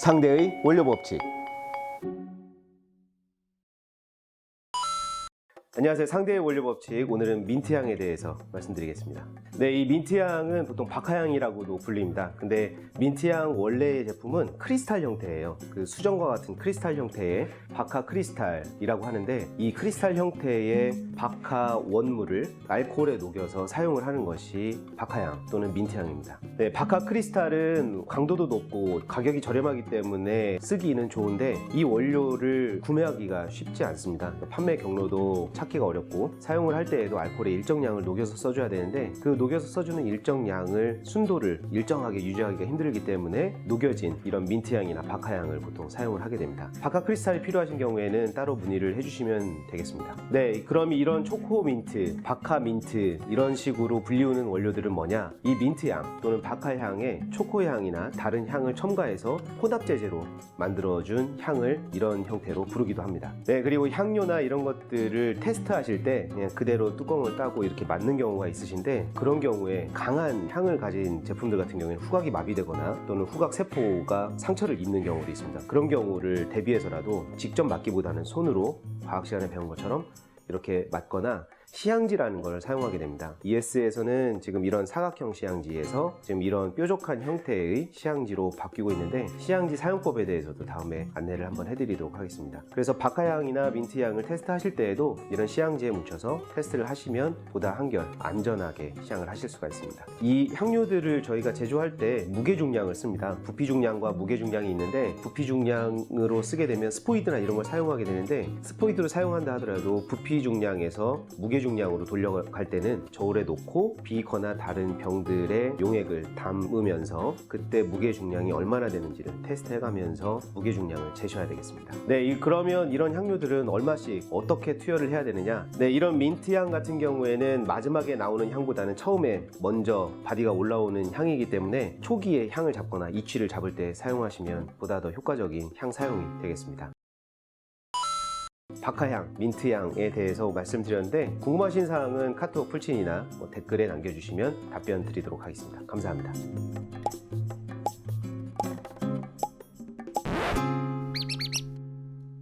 상대의 원료 법칙. 안녕하세요. 상대의 원료 법칙. 오늘은 민트향에 대해서 말씀드리겠습니다. 네, 이 민트향은 보통 박하향이라고도 불립니다. 근데 민트향 원래의 제품은 크리스탈 형태예요. 그 수정과 같은 크리스탈 형태의 박하 크리스탈이라고 하는데 이 크리스탈 형태의 박하 원물을 알코올에 녹여서 사용을 하는 것이 박하향 또는 민트향입니다. 네, 박하 크리스탈은 강도도 높고 가격이 저렴하기 때문에 쓰기는 좋은데 이 원료를 구매하기가 쉽지 않습니다. 판매 경로도 찾기가 어렵고 사용을 할 때에도 알코올의 일정량을 녹여서 써줘야 되는데 그 녹여서 써주는 일정량을 순도를 일정하게 유지하기가 힘들기 때문에 녹여진 이런 민트향이나 박하향을 보통 사용을 하게 됩니다. 박하 크리스탈이 필요하신 경우에는 따로 문의를 해주시면 되겠습니다. 네, 그럼 이런 초코 민트, 박하 민트 이런 식으로 불리우는 원료들은 뭐냐? 이 민트향 또는 박하향에 초코향이나 다른 향을 첨가해서 혼합 제제로 만들어준 향을 이런 형태로 부르기도 합니다. 네, 그리고 향료나 이런 것들을 테스트 하실 때 그냥 그대로 뚜껑을 따고 이렇게 맞는 경우가 있으신데 그런 경우에 강한 향을 가진 제품들 같은 경우에는 후각이 마비되거나 또는 후각 세포가 상처를 입는 경우도 있습니다. 그런 경우를 대비해서라도 직접 맞기보다는 손으로 과학 시간에 배운 것처럼 이렇게 맞거나 시향지라는 걸 사용하게 됩니다. ES에서는 지금 이런 사각형 시향지에서 지금 이런 뾰족한 형태의 시향지로 바뀌고 있는데 시향지 사용법에 대해서도 다음에 안내를 한번 해드리도록 하겠습니다. 그래서 박하향이나 민트향을 테스트하실 때에도 이런 시향지에 묻혀서 테스트를 하시면 보다 한결 안전하게 시향을 하실 수가 있습니다. 이 향료들을 저희가 제조할 때 무게 중량을 씁니다. 부피 중량과 무게 중량이 있는데 부피 중량으로 쓰게 되면 스포이드나 이런 걸 사용하게 되는데 스포이드로 사용한다 하더라도 부피 중량에서 무게 중량으로 돌려갈 때는 저울에 놓고 비거나 다른 병들의 용액을 담으면서 그때 무게 중량이 얼마나 되는지를 테스트해가면서 무게 중량을 재셔야 되겠습니다. 네, 이- 그러면 이런 향료들은 얼마씩 어떻게 투여를 해야 되느냐? 네, 이런 민트향 같은 경우에는 마지막에 나오는 향보다는 처음에 먼저 바디가 올라오는 향이기 때문에 초기에 향을 잡거나 이취를 잡을 때 사용하시면 보다 더 효과적인 향 사용이 되겠습니다. 박하향, 민트향에 대해서 말씀드렸는데 궁금하신 사항은 카톡 풀친이나 뭐 댓글에 남겨주시면 답변 드리도록 하겠습니다. 감사합니다.